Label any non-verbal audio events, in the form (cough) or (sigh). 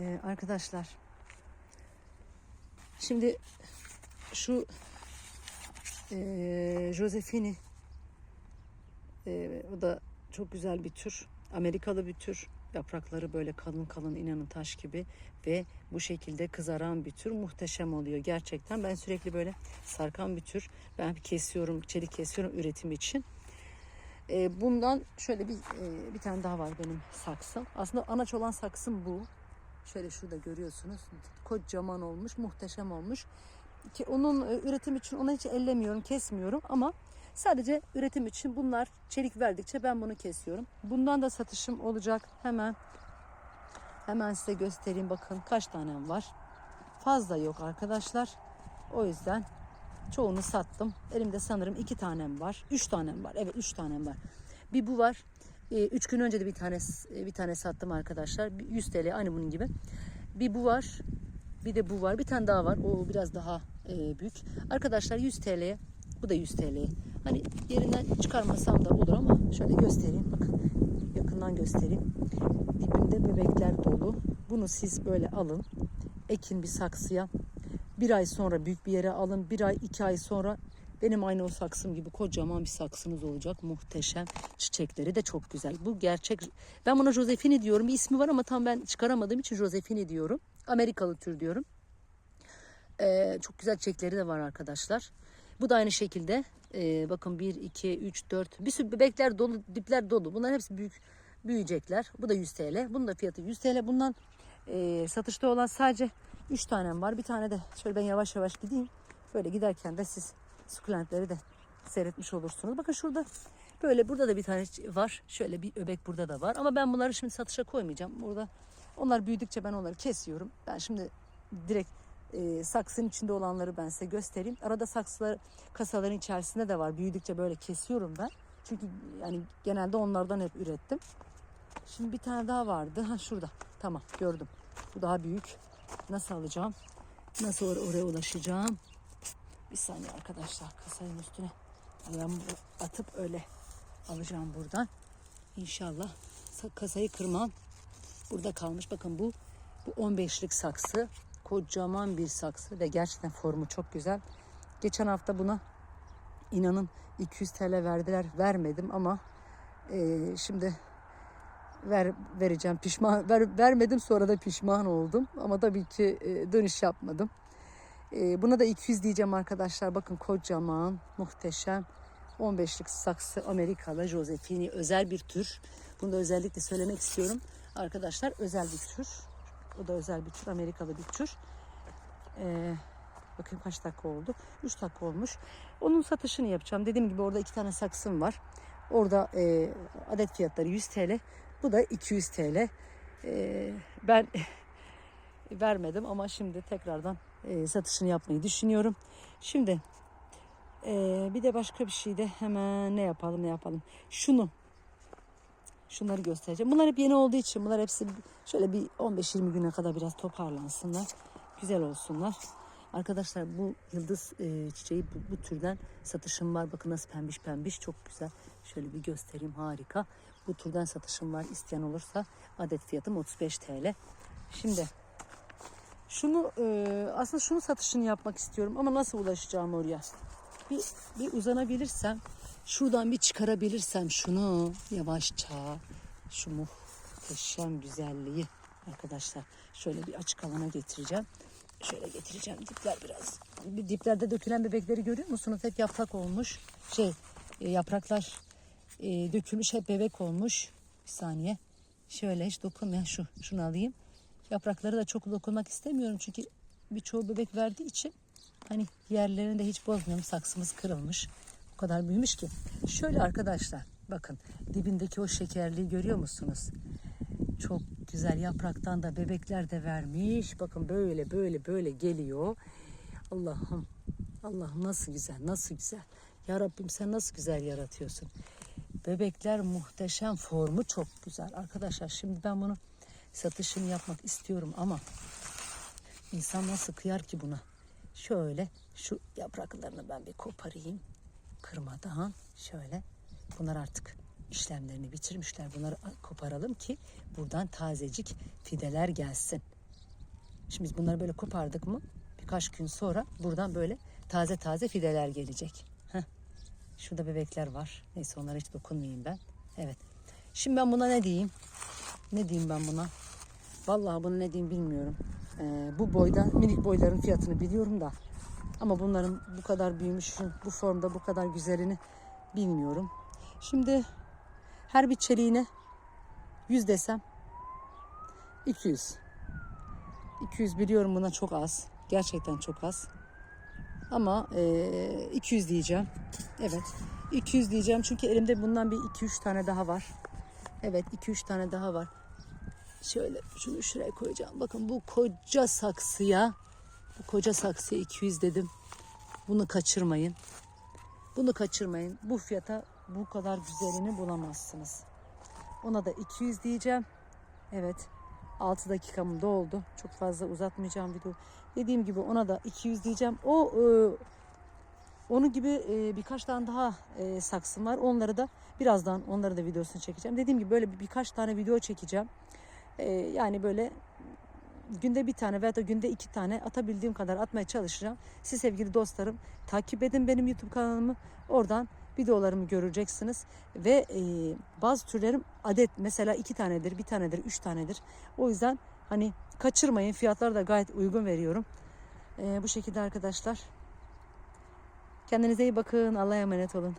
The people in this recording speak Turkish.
Ee, arkadaşlar şimdi şu e, Josefini e, o da çok güzel bir tür. Amerikalı bir tür. Yaprakları böyle kalın kalın inanın taş gibi ve bu şekilde kızaran bir tür muhteşem oluyor gerçekten. Ben sürekli böyle sarkan bir tür. Ben kesiyorum, çelik kesiyorum üretim için. E, bundan şöyle bir e, bir tane daha var benim saksım. Aslında anaç olan saksım bu. Şöyle şurada görüyorsunuz. Kocaman olmuş, muhteşem olmuş. Ki onun e, üretim için onu hiç ellemiyorum, kesmiyorum ama sadece üretim için bunlar çelik verdikçe ben bunu kesiyorum. Bundan da satışım olacak. Hemen hemen size göstereyim bakın kaç tanem var. Fazla yok arkadaşlar. O yüzden çoğunu sattım. Elimde sanırım iki tanem var. Üç tanem var. Evet üç tanem var. Bir bu var. Ee, üç gün önce de bir tane bir tane sattım arkadaşlar. Bir 100 TL aynı bunun gibi. Bir bu var. Bir de bu var. Bir tane daha var. O biraz daha e, büyük. Arkadaşlar 100 TL'ye. Bu da 100 TL'ye. Hani yerinden çıkarmasam da olur ama şöyle göstereyim. Bakın yakından göstereyim. Dibinde bebekler dolu. Bunu siz böyle alın. Ekin bir saksıya. Bir ay sonra büyük bir yere alın. Bir ay iki ay sonra benim aynı o saksım gibi kocaman bir saksınız olacak. Muhteşem. Çiçekleri de çok güzel. Bu gerçek. Ben buna Josefini diyorum. Bir ismi var ama tam ben çıkaramadığım için Josefini diyorum. Amerikalı tür diyorum. Ee, çok güzel çiçekleri de var arkadaşlar. Bu da aynı şekilde. Ee, bakın 1, 2, 3, 4. Bir sürü bebekler dolu, dipler dolu. Bunların hepsi büyük büyüyecekler. Bu da 100 TL. Bunun da fiyatı 100 TL. Bundan e, satışta olan sadece 3 tanem var. Bir tane de şöyle ben yavaş yavaş gideyim. Böyle giderken de siz sukulentleri de seyretmiş olursunuz. Bakın şurada böyle burada da bir tane var. Şöyle bir öbek burada da var. Ama ben bunları şimdi satışa koymayacağım. Burada onlar büyüdükçe ben onları kesiyorum. Ben şimdi direkt e, saksının içinde olanları ben size göstereyim. Arada saksılar kasaların içerisinde de var. Büyüdükçe böyle kesiyorum ben. Çünkü yani genelde onlardan hep ürettim. Şimdi bir tane daha vardı. Ha şurada. Tamam gördüm. Bu daha büyük. Nasıl alacağım? Nasıl or- oraya ulaşacağım? Bir saniye arkadaşlar. Kasanın üstüne ayağımı atıp öyle alacağım buradan. İnşallah sa- kasayı kırmam. Burada kalmış. Bakın bu bu 15'lik saksı. Kocaman bir saksı ve gerçekten formu çok güzel. Geçen hafta buna inanın 200 TL verdiler. Vermedim ama e, şimdi ver, vereceğim. Pişman ver, vermedim sonra da pişman oldum. Ama tabii ki e, dönüş yapmadım. E, buna da 200 diyeceğim arkadaşlar. Bakın kocaman, muhteşem. 15'lik saksı Amerikalı Josefini özel bir tür. Bunu da özellikle söylemek istiyorum. Arkadaşlar özel bir tür. O da özel bir tür. Amerikalı bir tür. Ee, bakın kaç dakika oldu. 3 dakika olmuş. Onun satışını yapacağım. Dediğim gibi orada iki tane saksım var. Orada e, adet fiyatları 100 TL. Bu da 200 TL. Ee, ben (laughs) vermedim ama şimdi tekrardan e, satışını yapmayı düşünüyorum. Şimdi e, bir de başka bir şey de hemen ne yapalım ne yapalım. Şunu şunları göstereceğim. Bunlar hep yeni olduğu için bunlar hepsi şöyle bir 15-20 güne kadar biraz toparlansınlar. Güzel olsunlar. Arkadaşlar bu yıldız e, çiçeği bu, bu türden satışım var. Bakın nasıl pembiş pembiş çok güzel. Şöyle bir göstereyim harika. Bu türden satışım var. İsteyen olursa adet fiyatım 35 TL. Şimdi şunu e, aslında şunu satışını yapmak istiyorum ama nasıl ulaşacağım oraya? Bir, bir uzanabilirsem şuradan bir çıkarabilirsem şunu yavaşça şu muhteşem güzelliği arkadaşlar şöyle bir açık alana getireceğim. Şöyle getireceğim dipler biraz. Bir diplerde dökülen bebekleri görüyor musunuz? Hep yaprak olmuş. Şey e, yapraklar e, dökülmüş hep bebek olmuş. Bir saniye. Şöyle hiç dokunmayan şu şunu alayım. Yaprakları da çok dokunmak istemiyorum çünkü birçoğu bebek verdiği için hani yerlerini de hiç bozmuyorum. Saksımız kırılmış. O kadar büyümüş ki. Şöyle arkadaşlar bakın dibindeki o şekerliği görüyor musunuz? Çok güzel yapraktan da bebekler de vermiş. Bakın böyle böyle böyle geliyor. Allah'ım Allah'ım nasıl güzel nasıl güzel. Ya Rabbim sen nasıl güzel yaratıyorsun. Bebekler muhteşem formu çok güzel. Arkadaşlar şimdi ben bunu satışını yapmak istiyorum ama insan nasıl kıyar ki buna? Şöyle şu yapraklarını ben bir koparayım. Kırmadan şöyle. Bunlar artık işlemlerini bitirmişler. Bunları koparalım ki buradan tazecik fideler gelsin. Şimdi biz bunları böyle kopardık mı birkaç gün sonra buradan böyle taze taze fideler gelecek. Heh. Şurada bebekler var. Neyse onlara hiç dokunmayayım ben. Evet. Şimdi ben buna ne diyeyim? Ne diyeyim ben buna? Vallahi bunu ne diyeyim bilmiyorum. Ee, bu boyda minik boyların fiyatını biliyorum da ama bunların bu kadar büyümüşün, bu formda bu kadar güzelini bilmiyorum. Şimdi her bir çeliğine 100 desem 200. 200 biliyorum buna çok az. Gerçekten çok az. Ama eee, 200 diyeceğim. Evet. 200 diyeceğim çünkü elimde bundan bir 2-3 tane daha var. Evet 2-3 tane daha var. Şöyle şunu şuraya koyacağım. Bakın bu koca saksıya bu koca saksıya 200 dedim. Bunu kaçırmayın. Bunu kaçırmayın. Bu fiyata bu kadar güzelini bulamazsınız. Ona da 200 diyeceğim. Evet. 6 dakikamın doldu. Çok fazla uzatmayacağım video. Dediğim gibi ona da 200 diyeceğim. O e, onun gibi e, birkaç tane daha e, saksım var. Onları da birazdan onları da videosunu çekeceğim. Dediğim gibi böyle bir, birkaç tane video çekeceğim. E, yani böyle günde bir tane veya da günde iki tane atabildiğim kadar atmaya çalışacağım. Siz sevgili dostlarım takip edin benim YouTube kanalımı. Oradan videolarımı göreceksiniz. Ve e, bazı türlerim adet mesela iki tanedir, bir tanedir, üç tanedir. O yüzden hani kaçırmayın. Fiyatları da gayet uygun veriyorum. E, bu şekilde arkadaşlar. Kendinize iyi bakın. Allah'a emanet olun.